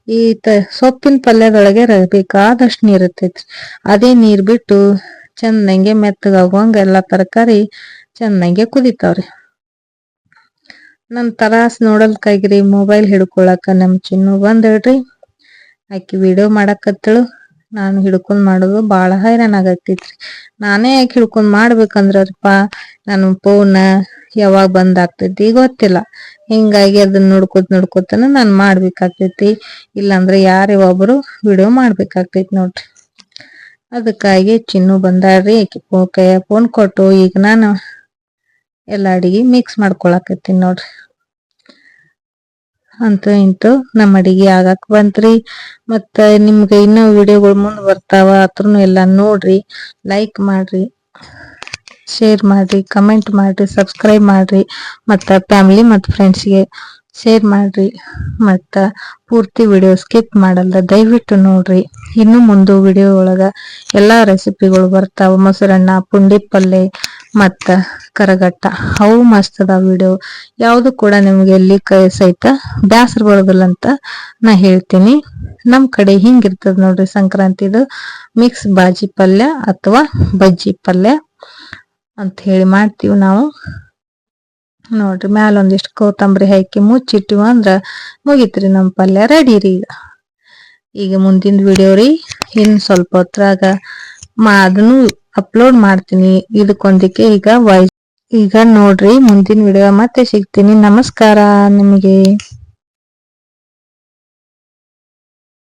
ಈ ಸೊಪ್ಪಿನ ಪಲ್ಯದೊಳಗೆ ಬೇಕಾದಷ್ಟು ನೀರ್ ಇರ್ತೈತ್ರಿ. ಅದೇ ನೀರ್ ಬಿಟ್ಟು ಚೆನ್ನಾಗೆ ಮೆತ್ತಗಾಗುವಂಗ ಎಲ್ಲಾ ತರಕಾರಿ ಚೆನ್ನಾಗೆ ಕುದಿತಾವ್ರಿ. ನನ್ ತರಾಸ್ ನೋಡಲ್ಕಾಗ್ರಿ ಮೊಬೈಲ್ ಹಿಡ್ಕೊಳಕ ನಮ್ ಚಿನ್ನು ಬಂದಳ್ರಿ ಆಕಿ ವಿಡಿಯೋ ಮಾಡಕತ್ತಳು. ನಾನು ಹಿಡ್ಕೊಂಡ್ ಮಾಡೋದು ಬಾಳ ಹೈರಾಣ ಆಗತ್ತೈತ್ರಿ ನಾನೇ ಯಾಕೆ ಹಿಡ್ಕೊಂಡ್ ಮಾಡ್ಬೇಕಂದ್ರಪ್ಪ? ನಾನು ಫೋನ್ ಯಾವಾಗ ಬಂದ್ ಆಗ್ತೈತಿ ಗೊತ್ತಿಲ್ಲ. ಹಿಂಗಾಗಿ ಅದನ್ನ ನೋಡ್ಕೋತ ನೋಡ್ಕೋತಾನ ನಾನ್ ಮಾಡ್ಬೇಕಾಗ್ತೈತಿ. ಇಲ್ಲಾಂದ್ರೆ ಯಾರೇ ಒಬ್ರು ವಿಡಿಯೋ ಮಾಡ್ಬೇಕಾಗ್ತೈತಿ ನೋಡ್ರಿ. ಅದಕ್ಕಾಗಿ ಚಿನ್ನು ಬಂದಾಳ್ರಿ, ಆಕಿ ಕೈಯ ಫೋನ್ ಕೊಟ್ಟು ಈಗ ನಾನು ಎಲ್ಲ ಅಡಿಗೆ ಮಿಕ್ಸ್ ಮಾಡ್ಕೊಳಕತ್ತೀನಿ ನೋಡ್ರಿ. ಅಂತೂ ಇಂತು ನಮ್ಮ ಅಡಿಗೆ ಆಗಾಕ್ ಬಂತ್ರಿ. ಮತ್ತ ನಿಮ್ಗೆ ಇನ್ನೂ ವಿಡಿಯೋಗಳು ಮುಂದ್ ಬರ್ತಾವ ಅತ್ರನು ಎಲ್ಲಾ ನೋಡ್ರಿ ಲೈಕ್ ಮಾಡ್ರಿ. ಶೇರ್ ಮಾಡ್ರಿ ಕಮೆಂಟ್ ಮಾಡ್ರಿ ಸಬ್ಸ್ಕ್ರೈಬ್ ಮಾಡ್ರಿ, ಮತ್ತ ಫ್ಯಾಮಿಲಿ ಮತ್ತು ಫ್ರೆಂಡ್ಸ್ಗೆ ಶೇರ್ ಮಾಡ್ರಿ, ಮತ್ತ ಪೂರ್ತಿ ವಿಡಿಯೋ ಸ್ಕಿಪ್ ಮಾಡಲ್ಲ ದಯವಿಟ್ಟು ನೋಡ್ರಿ. ಇನ್ನು ಮುಂದೆ ವಿಡಿಯೋ ಒಳಗ ಎಲ್ಲಾ ರೆಸಿಪಿಗಳು ಬರ್ತಾವ, ಮೊಸರನ್ನ ಪುಂಡಿ ಪಲ್ಲೆ ಮತ್ತ ಕರಗಟ್ಟ. ಅವು ಮಸ್ತ್ ಅದಾವ ವಿಡಿಯೋ ಯಾವುದು ಕೂಡ ನಿಮ್ಗೆ ಎಲ್ಲಿ ಕೈ ಸಹಿತ ಬ್ಯಾಸರ ಬರೋದಿಲ್ಲ ಅಂತ ನಾ ಹೇಳ್ತೀನಿ. ನಮ್ ಕಡೆ ಹಿಂಗಿರ್ತದ ನೋಡ್ರಿ ಸಂಕ್ರಾಂತಿದು ಮಿಕ್ಸ್ ಬಾಜಿ ಪಲ್ಯ ಅಥವಾ ಬಜ್ಜಿ ಪಲ್ಯ. ಅಂತ ಹೇಳಿ ಮಾಡ್ತೀವಿ ನಾವು. ನೋಡ್ರಿ ಮ್ಯಾಲ ಒಂದಿಷ್ಟು ಕೊತ್ತಂಬರಿ ಹಾಕಿ ಮುಚ್ಚಿಟ್ಟಿವ ಅಂದ್ರ ಮುಗಿತ್ರಿ ನಮ್ಮ ಪಲ್ಯ ರೆಡಿ ರೀ ಈಗ. ಈಗ ಮುಂದಿನ ವಿಡಿಯೋ ರೀ ಇನ್ನು ಸ್ವಲ್ಪ ಹೊತ್ರಾಗ ಮಾ ಅದನ್ನು ಅಪ್ಲೋಡ್ ಮಾಡ್ತೀನಿ. ಇದಕ್ಕೊಂದಿಕ್ಕೆ ಈಗ ವಾಯ್ಸ್ ಈಗ ನೋಡ್ರಿ ಮುಂದಿನ ವಿಡಿಯೋ ಮತ್ತೆ ಸಿಗ್ತೀನಿ. ನಮಸ್ಕಾರ ನಿಮಗೆ.